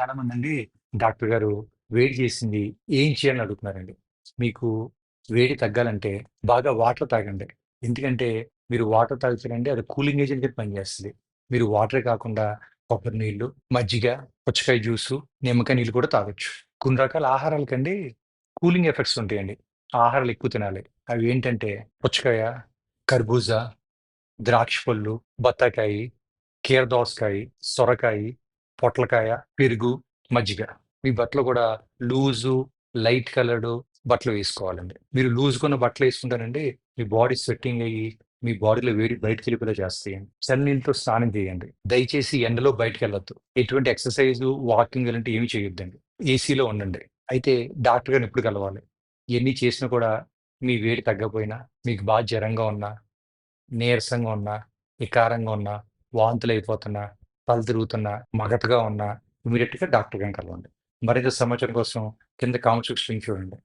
చాలా అండి డాక్టర్ గారు వేడి చేసింది ఏం చేయాలని అడుగుతున్నారండి. మీకు వేడి తగ్గాలంటే బాగా వాటర్ తాగండి. ఎందుకంటే మీరు వాటర్ తాగుతారంటే అది కూలింగ్ ఏజెంట్ కింద పనిచేస్తుంది మీరు వాటర్ కాకుండా కొబ్బరి నీళ్ళు, మజ్జిగ, పుచ్చకాయ జ్యూసు, నిమ్మకాయ నీళ్ళు కూడా తాగొచ్చు. కొన్ని రకాల ఆహారాలకండి కూలింగ్ ఎఫెక్ట్స్ ఉంటాయండి. ఆహారాలు ఎక్కువ తినాలి. అవి ఏంటంటే పుచ్చకాయ, కర్బూజా, ద్రాక్ష పళ్ళు, బత్తాకాయి, కీరదోసకాయి, సొరకాయి, పొట్లకాయ, పెరుగు, మజ్జిగ. మీ బట్టలు కూడా లూజు, లైట్ కలర్డ్ బట్టలు వేసుకోవాలండి. మీరు లూజ్‌గున్న బట్టలు వేసుకుంటేనండి మీ బాడీ స్వెట్టింగ్ అయ్యి, మీ బాడీలో వేడి బయటికెళ్ళిపోయేలా చేస్తాయండి. చల్ల నీళ్ళతో స్నానం చేయండి. దయచేసి ఎండలో బయటికెళ్ళొద్దు. ఎటువంటి ఎక్సర్సైజ్ వాకింగ్ ఇలాంటివి ఏమి చేయొద్దండి. ఏసీలో ఉండండి. అయితే డాక్టర్ గారిని ఎప్పుడు కలవాలి? ఎన్ని చేసినా కూడా మీ వేడి తగ్గపోయినా మీకు బాగా జ్వరంగా ఉన్నా, నీరసంగా ఉన్నా, వికారంగా ఉన్నా, వాంతులు అయిపోతున్నా తల తిరుగుతున్నా, మగతగా ఉన్నా ఇమీడియట్గా డాక్టర్ గారిని కలవండి. మరింత సమాచారం కోసం కింద కామెంట్ సెక్షన్ చూడండి.